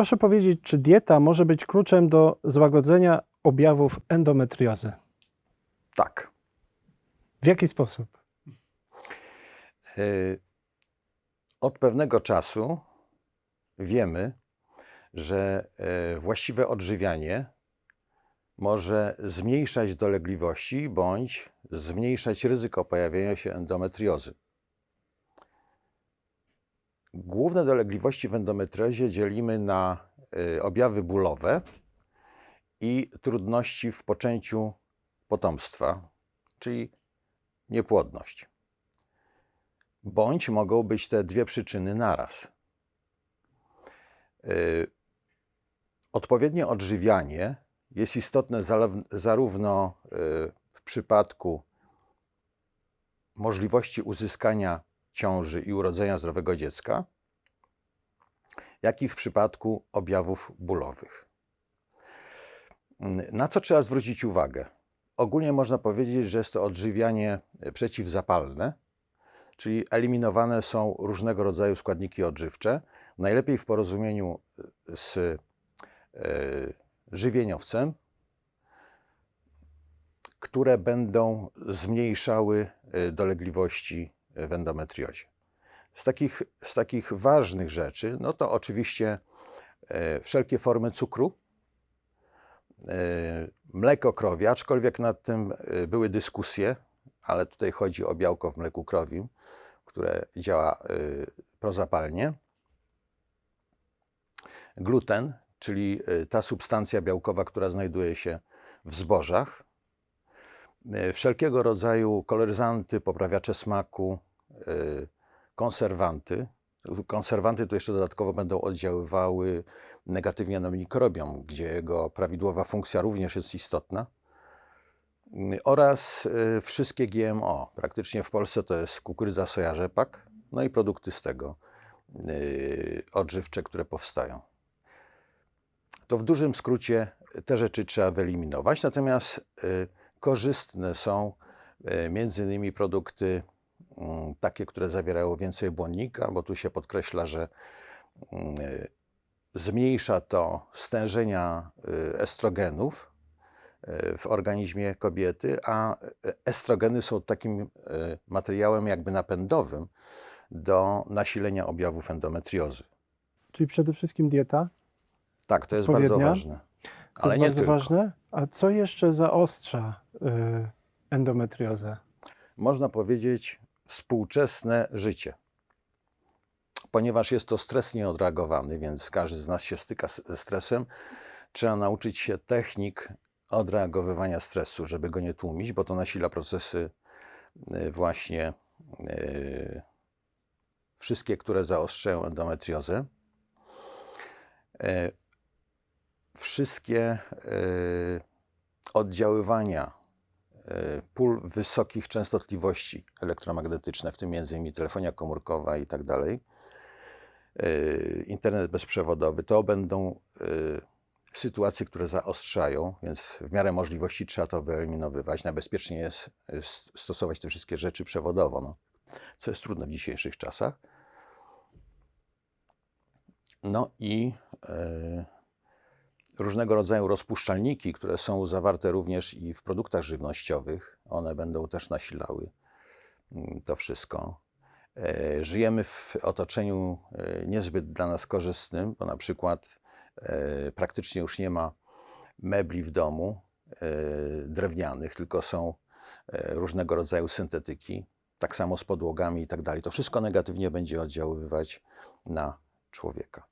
Proszę powiedzieć, czy dieta może być kluczem do złagodzenia objawów endometriozy? Tak. W jaki sposób? Y, Od pewnego czasu wiemy, że y, właściwe odżywianie może zmniejszać dolegliwości bądź zmniejszać ryzyko pojawienia się endometriozy. Główne dolegliwości w endometriozie dzielimy na y, objawy bólowe i trudności w poczęciu potomstwa, czyli niepłodność bądź mogą być te dwie przyczyny naraz. Y, Odpowiednie odżywianie jest istotne zarówno y, w przypadku możliwości uzyskania ciąży i urodzenia zdrowego dziecka, jak i w przypadku objawów bólowych. Mm, Na co trzeba zwrócić uwagę? Ogólnie można powiedzieć, że jest to odżywianie y, przeciwzapalne, czyli eliminowane są różnego rodzaju składniki odżywcze, najlepiej w porozumieniu z e, żywieniowcem, które będą zmniejszały e, dolegliwości w endometriozie. Z takich, z takich ważnych rzeczy, no to oczywiście e, wszelkie formy cukru, e, mleko krowie, aczkolwiek nad tym e, były dyskusje, ale tutaj chodzi o białko w mleku krowim, które działa prozapalnie. Gluten, czyli ta substancja białkowa, która znajduje się w zbożach. Y, Wszelkiego rodzaju koloryzanty, poprawiacze smaku, y, konserwanty. Konserwanty tu jeszcze dodatkowo będą oddziaływały negatywnie na mikrobiom, gdzie jego prawidłowa funkcja również jest istotna oraz y, wszystkie GMO. Praktycznie w Polsce to jest kukurydza, soja, rzepak, no i produkty z tego odżywcze, które powstają. To w dużym skrócie te rzeczy trzeba wyeliminować, natomiast korzystne są y, między innymi produkty mm, takie, które zawierają więcej błonnika, bo tu się podkreśla, że y, zmniejsza to stężenia y, estrogenów, e, w organizmie kobiety, a estrogeny są takim e, materiałem jakby napędowym do nasilenia objawów endometriozy. Czyli przede wszystkim dieta, Tak, to jest bardzo ważne. To Ale jest nie bardzo tylko. ważne. A co jeszcze zaostrza y, endometriozę? Można powiedzieć współczesne życie. Ponieważ jest to stres nieodreagowany, więc każdy z nas się styka ze stresem, trzeba nauczyć się technik odreagowywania stresu, żeby go nie tłumić, bo to nasila procesy y, właśnie y, wszystkie, które zaostrzają endometriozę. E, Wszystkie y, oddziaływania y, pól wysokich częstotliwości elektromagnetyczne, w tym innymi telefonia komórkowa i tak dalej, y, internet bezprzewodowy, to będą sytuacje, które zaostrzają, więc w miarę możliwości trzeba to wyeliminowywać. Najbezpieczniej jest, stosować te wszystkie rzeczy przewodowo, no, co jest trudne w dzisiejszych czasach. No i e, różnego rodzaju rozpuszczalniki, które są zawarte również i w produktach żywnościowych, one będą też nasilały mm, to wszystko. E, Żyjemy w otoczeniu e, niezbyt dla nas korzystnym, bo na przykład e, praktycznie już nie ma mebli w domu drewnianych, tylko są różnego rodzaju syntetyki, tak samo z podłogami i tak dalej. To wszystko negatywnie będzie oddziaływać na człowieka.